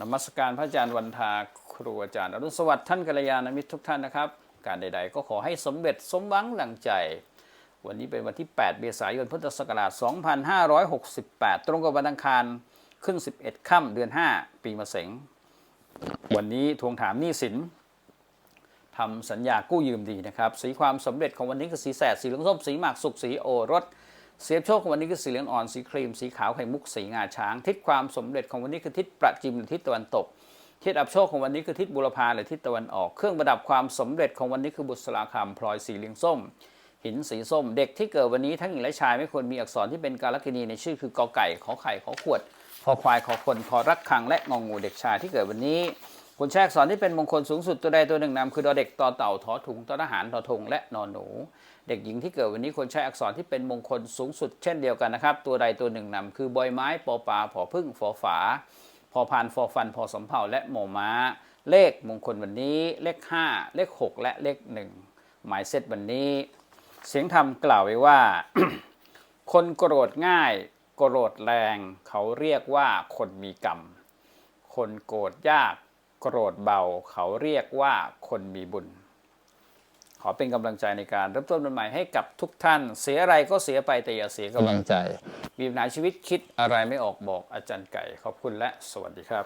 นมัสการพระอาจารย์วันทาครูอาจารย์อรุณสวัสดิ์ท่านกัลยาณมิตรทุกท่านนะครับ การใด ๆ ก็ขอให้สมเร็จสมหวังดังใจ วันนี้เป็นวันที่ 8 เมษายนพุทธศักราช 2568 ตรงกับวันอังคารขึ้น 11 ค่ำเดือน 5 ปีมะเสงวันนี้ทวงถามหนี้สินทำสัญญากู้ยืมดีนะครับ สีความสำเร็จของวันนี้คือสีแสดสีเหลืองส้มสีหมากสุกสีโอรส เสียบโชคของวันนี้คือสีเหลืองอ่อนสีครีมสีขาวไข่มุกสีงาช้าง ทิศความสำเร็จของวันนี้คือทิศประจิมหรือทิศตะวันตก ทิศอับโชคของวันนี้คือทิศบุรพาหรือทิศตะวันออก เครื่องประดับความสำเร็จของวันนี้คือบุษราคำพลอยสีเหลืองส้ม หินสีส้ม เด็กที่เกิดวันนี้ทั้งหญิงและชายไม่ควรมีอักษรที่เป็นการลกินีในชื่อคือกอไก่ขอไข่ขอขวดคอควายขอคนขอรักคังและงองูเด็กชายที่เกิดวันนี้ คนแชกสอนที่เป็นมงคลสูงสุดตัวใดตัวหนึ่งนำคือดอเด็กต่อเต่าทอถุงทอทหารทอทงและนอนหนู เด็กหญิงที่เกิดวันนี้ควรใช้อักษรที่เป็นมงคลสูงสุดเช่นเดียวกันนะครับ ตัวใดตัวหนึ่งนำคือบอยไม้ปอปลาผอพึ่งฟอฝาพอพานฟอฟันพอสำเภาและหมอม้า เลขมงคลวันนี้ เลข 5 เลข 6 และเลข 1 หมายเซตวันนี้ เสียงธรรมกล่าวไว้ว่า คนโกรธง่ายโกรธแรง เขาเรียกว่าคนมีกรรม คนโกรธยาก โกรธเบาเขาเรียกว่าคนมีบุญ ขอเป็นกำลังใจในการเริ่มต้นวันใหม่ให้กับทุกท่าน เสียอะไรก็เสียไปแต่อย่าเสียกำลังใจมีปัญหาชีวิตคิดอะไรไม่ออกบอกอาจารย์ไก่ ขอบคุณและสวัสดีครับ